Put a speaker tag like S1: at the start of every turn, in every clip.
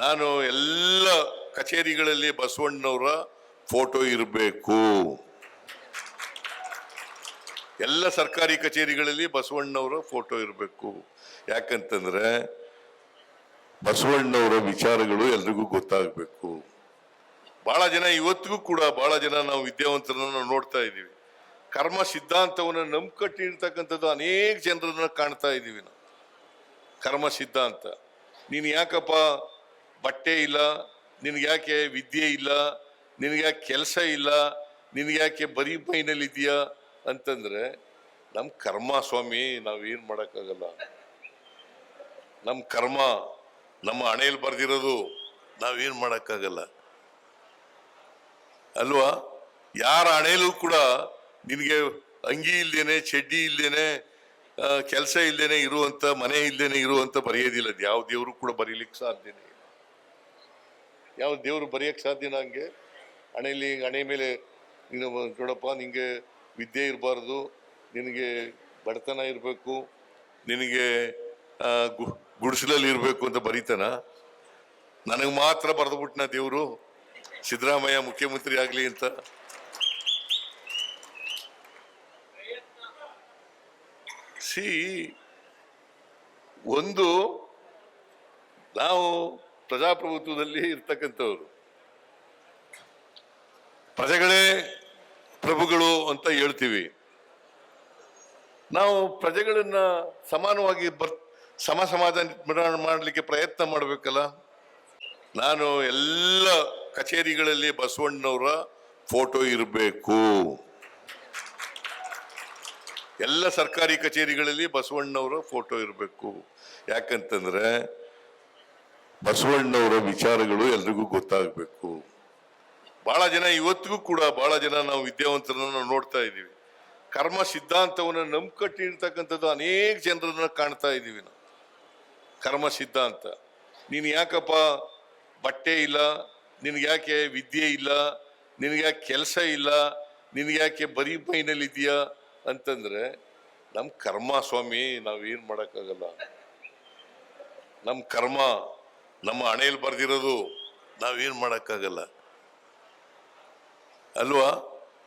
S1: ನಾನು ಎಲ್ಲ ಕಚೇರಿಗಳಲ್ಲಿ ಬಸವಣ್ಣನವರ ಫೋಟೋ ಇರಬೇಕು. ಎಲ್ಲ ಸರ್ಕಾರಿ ಕಚೇರಿಗಳಲ್ಲಿ ಬಸವಣ್ಣನವರ ಫೋಟೋ ಇರಬೇಕು. ಯಾಕಂತಂದ್ರೆ ಬಸವಣ್ಣವರ ವಿಚಾರಗಳು ಎಲ್ರಿಗೂ ಗೊತ್ತಾಗಬೇಕು. ಬಹಳ ಜನ ಇವತ್ತಿಗೂ ಕೂಡ ಬಹಳ ಜನ ನಾವು ವಿದ್ಯಾವಂತರನ್ನ ನೋಡ್ತಾ ಇದ್ದೀವಿ. ಕರ್ಮ ಸಿದ್ಧಾಂತವನ್ನು ನಂಬ್ಕಟ್ಟಿರ್ತಕ್ಕಂಥದ್ದು ಅನೇಕ ಜನರನ್ನ ಕಾಣ್ತಾ ಇದ್ದೀವಿ ನಾವು. ಕರ್ಮ ಸಿದ್ಧಾಂತ. ನೀನು ಯಾಕಪ್ಪ ಬಟ್ಟೆ ಇಲ್ಲ ನಿನಗ್ಯಾಕೆ ವಿದ್ಯೆ ಇಲ್ಲ ನಿನಗ್ಯಾಕೆ ಕೆಲಸ ಇಲ್ಲ ನಿನಗ್ಯಾಕೆ ಬರೀ ಮೈನಲ್ಲಿ ಇದೆಯಾ ಅಂತಂದ್ರೆ ನಮ್ಮ ಕರ್ಮ ಸ್ವಾಮಿ ನಾವೇನು ಮಾಡೋಕ್ಕಾಗಲ್ಲ. ನಮ್ಮ ಕರ್ಮ, ನಮ್ಮ ಹಣೆಯಲ್ಲಿ ಬರ್ದಿರೋದು ನಾವೇನು ಮಾಡೋಕ್ಕಾಗಲ್ಲ. ಅಲ್ವಾ? ಯಾರ ಹಣೆಯಲ್ಲೂ ಕೂಡ ನಿನಗೆ ಅಂಗಿ ಇಲ್ದೇನೆ, ಚಡ್ಡಿ ಇಲ್ದೇನೆ ಕೆಲಸ ಇಲ್ದೇನೆ ಇರುವಂತ ಮನೆ ಇಲ್ದೇನೆ ಇರುವಂತ ಬರೆಯೋದಿಲ್ಲ. ಯಾವ ದೇವರು ಕೂಡ ಬರೀಲಿಕ್ಕೆ ಸಾಧ್ಯನೇ ಯಾವ ದೇವರು ಬರೆಯಕ್ಕೆ ಸಾಧ್ಯನ ಹಂಗೆ ಹಣೆಯಲ್ಲಿ ಹಣೆ ಮೇಲೆ ನೀನು ನೋಡಪ್ಪ ನಿನಗೆ ವಿದ್ಯೆ ಇರಬಾರ್ದು, ನಿನಗೆ ಬಡತನ ಇರಬೇಕು, ನಿನಗೆ ಗುಡಿಸಲಲ್ಲಿ ಇರಬೇಕು ಅಂತ ಬರೀತಾನ. ನನಗೆ ಮಾತ್ರ ಬರೆದ್ಬಿಟ್ನ ದೇವರು, ಸಿದ್ದರಾಮಯ್ಯ ಮುಖ್ಯಮಂತ್ರಿ ಆಗಲಿ ಅಂತ. ಸಿ, ಒಂದು, ನಾವು ಪ್ರಜಾಪ್ರಭುತ್ವದಲ್ಲಿ ಇರ್ತಕ್ಕಂಥವ್ರು. ಪ್ರಜೆಗಳೇ ಪ್ರಭುಗಳು ಅಂತ ಹೇಳ್ತೀವಿ. ನಾವು ಪ್ರಜೆಗಳನ್ನ ಸಮಾನವಾಗಿ ಬರ್, ಸಮ ಸಮಾಧಾನ ಮಾಡಲಿಕ್ಕೆ ಪ್ರಯತ್ನ ಮಾಡಬೇಕಲ್ಲ. ನಾನು ಎಲ್ಲ ಕಚೇರಿಗಳಲ್ಲಿ ಬಸವಣ್ಣನವರ ಫೋಟೋ ಇರಬೇಕು. ಎಲ್ಲ ಸರ್ಕಾರಿ ಕಚೇರಿಗಳಲ್ಲಿ ಬಸವಣ್ಣನವರ ಫೋಟೋ ಇರಬೇಕು. ಯಾಕಂತಂದ್ರೆ ಬಸವಣ್ಣನವರ ವಿಚಾರಗಳು ಎಲ್ರಿಗೂ ಗೊತ್ತಾಗಬೇಕು. ಬಹಳ ಜನ ಇವತ್ತಿಗೂ ಕೂಡ ಬಹಳ ಜನ ನಾವು ವಿದ್ಯಾವಂತರನ್ನ ನೋಡ್ತಾ ಇದ್ದೀವಿ. ಕರ್ಮ ಸಿದ್ಧಾಂತವನ್ನು ನಂಬಿಕಟ್ಟಿರ್ತಕ್ಕಂಥದ್ದು ಅನೇಕ ಜನರನ್ನ ಕಾಣ್ತಾ ಇದ್ದೀವಿ ನಾವು. ಕರ್ಮ ಸಿದ್ಧಾಂತ. ನೀನು ಯಾಕಪ್ಪ ಬಟ್ಟೆ ಇಲ್ಲ? ನಿನಗೆ ಯಾಕೆ ವಿದ್ಯೆ ಇಲ್ಲ? ನಿನಗೆ ಯಾಕೆ ಕೆಲಸ ಇಲ್ಲ? ನಿನಗೆ ಯಾಕೆ ಬರೀ ಮೈನಲ್ಲಿ ಇದೆಯಾ? ಅಂತಂದ್ರೆ ನಮ್ಮ ಕರ್ಮ ಸ್ವಾಮಿ ನಾವೇನು ಮಾಡೋಕ್ಕಾಗಲ್ಲ. ನಮ್ಮ ಕರ್ಮ ನಮ್ಮ ಹಣೆಯಲ್ಲಿ ಬರ್ದಿರೋದು ನಾವೇನು ಮಾಡೋಕ್ಕಾಗಲ್ಲ. ಅಲ್ವಾ?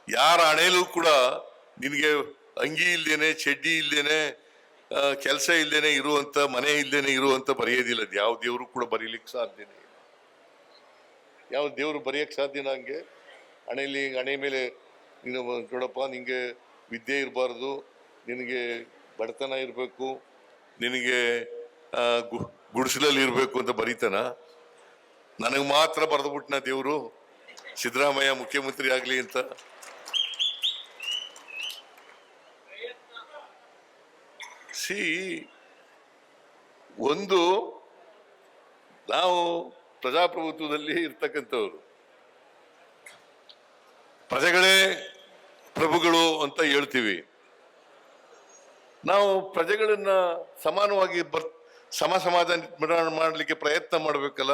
S1: ಯಾರ ಹಣೆಯಲ್ಲೂ ಕೂಡ ನಿನಗೆ ಅಂಗಿ ಇಲ್ದೇನೆ, ಚಡ್ಡಿ ಇಲ್ದೇನೆ ಕೆಲಸ ಇಲ್ದೇನೆ ಇರುವಂತ, ಮನೆ ಇಲ್ದೇನೆ ಇರುವಂತ ಬರೆಯೋದಿಲ್ಲ ಯಾವ ದೇವರು ಕೂಡ ಬರೀಲಿಕ್ಕೆ ಸಾಧ್ಯನೇ ಯಾವ ದೇವರು ಬರೆಯಕ್ಕೆ ಸಾಧ್ಯನ ಹಂಗೆ ಹಣೆಯಲ್ಲಿ ಹಣೆ ಮೇಲೆ ನೀನು ನೋಡಪ್ಪ ನಿನಗೆ ವಿದ್ಯೆ ಇರಬಾರ್ದು, ನಿನಗೆ ಬಡತನ ಇರಬೇಕು, ನಿನಗೆ ಗು- ಗುಡಿಸಲಲ್ಲಿ ಇರಬೇಕು ಅಂತ ಬರೀತಾನ. ನನಗೆ ಮಾತ್ರ ಬರೆದ್ಬಿಟ್ನ ದೇವರು. ಸಿದ್ದರಾಮಯ್ಯ ಮುಖ್ಯಮಂತ್ರಿ ಆಗಲಿ ಅಂತ. ಸಿ, ಒಂದು ನಾವು ಪ್ರಜಾಪ್ರಭುತ್ವದಲ್ಲಿ ಇರ್ತಕ್ಕಂಥವ್ರು. ಪ್ರಜೆಗಳೇ ಪ್ರಭುಗಳು ಅಂತ ಹೇಳ್ತೀವಿ. ನಾವು ಪ್ರಜೆಗಳನ್ನ ಸಮಾನವಾಗಿ ಬರ್ ಸಮ ಸಮಾಧಾನ ಮಾಡಲಿಕ್ಕೆ ಪ್ರಯತ್ನ ಮಾಡಬೇಕಲ್ಲ?